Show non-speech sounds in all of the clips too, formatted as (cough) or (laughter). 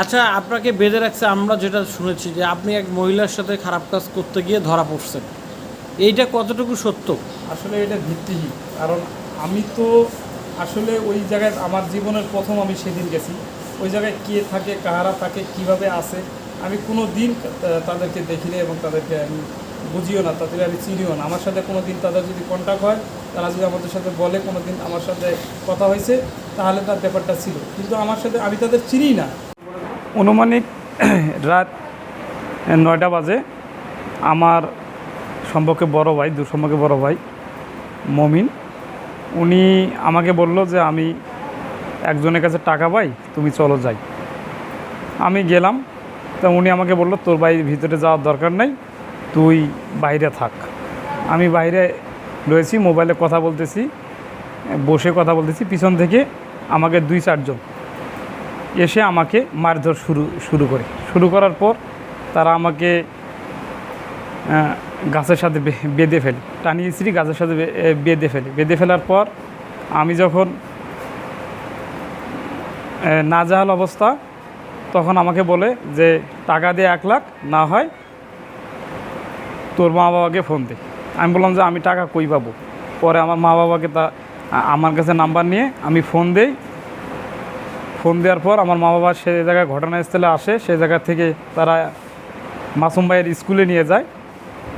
আচ্ছা আপনাকে বেঁধে রাখছে, আমরা যেটা শুনেছি যে আপনি এক মহিলার সাথে খারাপ কাজ করতে গিয়ে ধরা পড়ছেন। এইটা কতটুকু সত্য? আসলে এটা ভিত্তিহীন, কারণ আমি তো আসলে ওই জায়গায় আমার জীবনের প্রথম আমি সেদিন গেছি। ওই জায়গায় কে থাকে কাহারা থাকে, কীভাবে আসে আমি কোনো দিন তাদেরকে দেখিনি এবং তাদেরকে আমি বুঝিও না, তাদের আমি চিনিও না। আমার সাথে কোনো দিন তাদের যদি কন্ট্যাক্ট হয়, তারা যদি আমাদের সাথে বলে কোনো দিন আমার সাথে কথা হয়েছে, তাহলে তার ব্যাপারটা ছিল। কিন্তু আমার সাথে আমি তাদের চিনি না। অনুমানিক রাত নয়টা বাজে। আমার সম্পর্কে বড় ভাই দু সম্পর্কে বড় ভাই, মমিন। উনি আমাকে বলল যে, আমি একজনের কাছে টাকা পাই, তুমি চলো যাই। আমি গেলাম। তা উনি আমাকে বলল, তোর বাড়ির ভিতরে যাওয়ার দরকার নাই, তুই বাইরে থাক। আমি বাইরে রয়েছি, মোবাইলে কথা বলতেছি, বসে কথা বলতেছি। পিছন থেকে আমাকে দুই চারজন এসে আমাকে মারধর শুরু শুরু করে। শুরু করার পর তারা আমাকে গাছের সাথে বেঁধে ফেলে। টানিয়েছি গাছের সাথে বেঁধে ফেলে। বেঁধে ফেলার পর আমি যখন নাজাহাল অবস্থা, তখন আমাকে বলে যে, টাকা দিয়ে এক লাখ, না হয় তোর মা বাবাকে ফোন দে। আমি বললাম যে, আমি টাকা কই পাবো? পরে আমার মা বাবাকে তা আমার কাছে নাম্বার নিয়ে আমি ফোন দেই। ফোন দেওয়ার পর আমার মা বাবা সে জায়গায় ঘটনাস্থলে আসে, সে জায়গা থেকে তারা মাসুম ভাইয়ের স্কুলে নিয়ে যায়।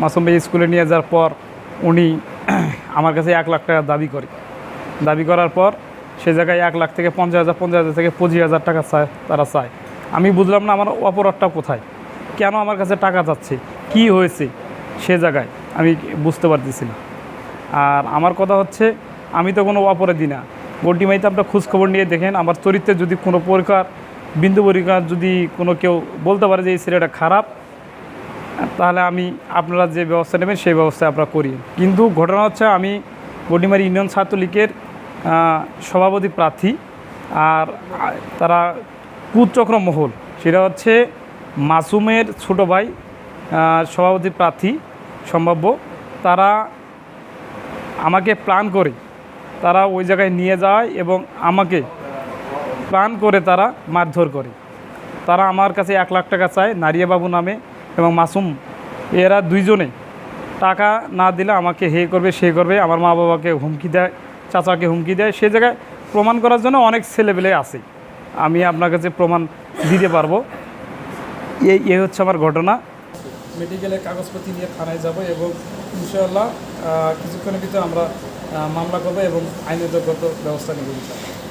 মাসুম ভাই স্কুলে নিয়ে যাওয়ার পর উনি (clears throat) আমার কাছে এক লাখ টাকা দাবি করে। দাবি করার পর সে জায়গায় এক লাখ থেকে পঞ্চাশ হাজার পঞ্চাশ হাজার থেকে পঁচিশ হাজার টাকা চায়, তারা চায়। আমি বুঝলাম না আমার অপরাধটা কোথায়, কেন আমার কাছে টাকা চাচ্ছে কি হয়েছে সে জায়গায় আমি বুঝতে পারতেছি না। আর আমার কথা হচ্ছে, আমি তো কোনো অপরাধী না। গোল্টি মাইতে আপনার খোঁজখবর নিয়ে দেখেন। আমার চরিত্রে যদি কোনো পরীক্ষার বিন্দু পরিকার যদি কোনো কেউ বলতে পারে যে এই ছেলেটা খারাপ, তাহলে আমি আপনারা যে ব্যবস্থা নেবেন সেই ব্যবস্থা আমরা করি। কিন্তু ঘটনা হচ্ছে আমি গডিমারি ইউনিয়ন ছাত্রলীগের সভাপতি প্রার্থী আর তারা কুচক্র মহল। সেটা হচ্ছে মাসুমের ছোট ভাই সভাপতি প্রার্থী সম্ভাব্য। তারা আমাকে প্ল্যান করে তারা ওই জায়গায় নিয়ে যায় এবং আমাকে প্ল্যান করে তারা মারধর করে। তারা আমার কাছে এক লাখ টাকা চায় নারিয়া বাবু নামে এবং মাসুম। এরা দুইজনে টাকা না দিলে আমাকে হে করবে, সে করবে, আমার মা বাবাকে হুমকি দেয়, চাচাকে হুমকি দেয়। সে জায়গায় প্রমাণ করার জন্য অনেক ছেলেবেলে আছে। আমি আপনার কাছে প্রমাণ দিতে পারব। এই এ হচ্ছে আমার ঘটনা। মেডিকেলের কাগজপত্র নিয়ে থানায় যাব এবং ইনশাআল্লাহ কিছুক্ষণের ভিতরে আমরা মামলা করবে এবং আইনগত ব্যবস্থা ইনশাআল্লাহ।